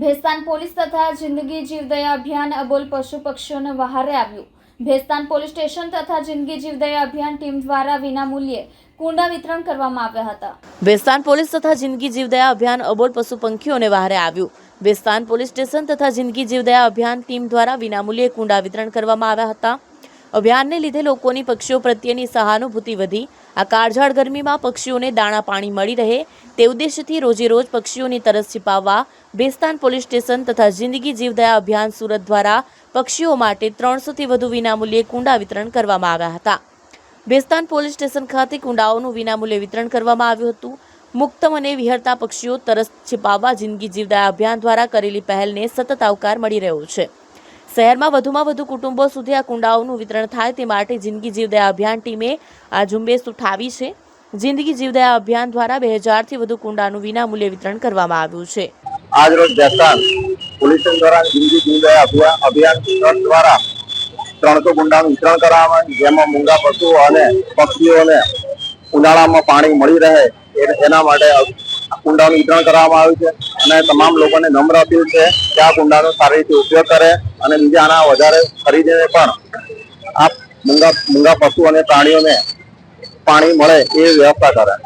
Bhestan police તથા જિંદગી જીવદયા અભિયાન અબોલ પશુ પક્ષીઓને વહારે આવ્યું. ભેસ્તાન પોલીસ સ્ટેશન તથા જિંદગી જીવદયા અભિયાન ટીમ દ્વારા વિનામૂલ્યે કુંડા વિતરણ કરવામાં આવ્યા હતા. ભેસ્તાન પોલીસ તથા જિંદગી જીવદયા અભિયાન અબોલ પશુ પંખીઓને વહારે આવ્યું. ભેસ્તાન પોલીસ સ્ટેશન તથા જિંદગી જીવદયા અભિયાન ટીમ દ્વારા વિનામૂલ્યે કુંડા વિતરણ કરવામાં આવ્યા હતા. અભિયાનને લીધે લોકોની પક્ષીઓ પ્રત્યેની સહાનુભૂતિ વધી. આ કાળઝાળ ગરમીમાં પક્ષીઓને દાણા પાણી મળી રહે તે ઉદ્દેશ્યથી રોજેરોજ પક્ષીઓની તરસ છિપાવવા બેસ્તાન પોલીસ સ્ટેશન તથા જિંદગી જીવદયા અભિયાન સુરત દ્વારા પક્ષીઓ માટે ત્રણસોથી વધુ વિનામૂલ્યે કુંડા વિતરણ કરવામાં આવ્યા હતા. બેસ્તાન પોલીસ સ્ટેશન ખાતે કુંડાઓનું વિનામૂલ્યે વિતરણ કરવામાં આવ્યું હતું. મુક્ત મને વિહરતા પક્ષીઓ તરસ છિપાવવા જિંદગી જીવદયા અભિયાન દ્વારા કરેલી પહેલને સતત આવકાર મળી રહ્યો છે. શહેરમાં વધુમાં વધુ કુટુંબો સુધી આ કુંડાઓનું વિતરણ થાય તે માટે જિંદગી જીવદયા અભિયાન ટીમે આ ઝુંબેશ ઉઠાવી છે. જિંદગી જીવદયા અભિયાન દ્વારા બે હજારથી વધુ કુંડાનું વિનામૂલ્યે વિતરણ કરવામાં આવ્યું છે. આજ રોજ બેસ્તાન પોલીસ દ્વારા જિંદગી જીવદયા અભિયાન ટ્રસ્ટ દ્વારા ત્રણસો કુંડાનું વિતરણ કરવામાં જેમાં મૂંગા પશુઓ અને પક્ષીઓને ઉનાળામાં પાણી મળી રહે એના માટે કુંડાનું વિતરણ કરવામાં આવ્યું છે. અને તમામ લોકોને નમ્ર અપીલ છે કે આ કુંડાનો સારી રીતે ઉપયોગ કરે અને બીજા આના વધારે ખરીદીને પણ આ મૂંગા મૂંગા પશુ અને પ્રાણીઓને પાણી મળે એ વ્યવસ્થા કરે.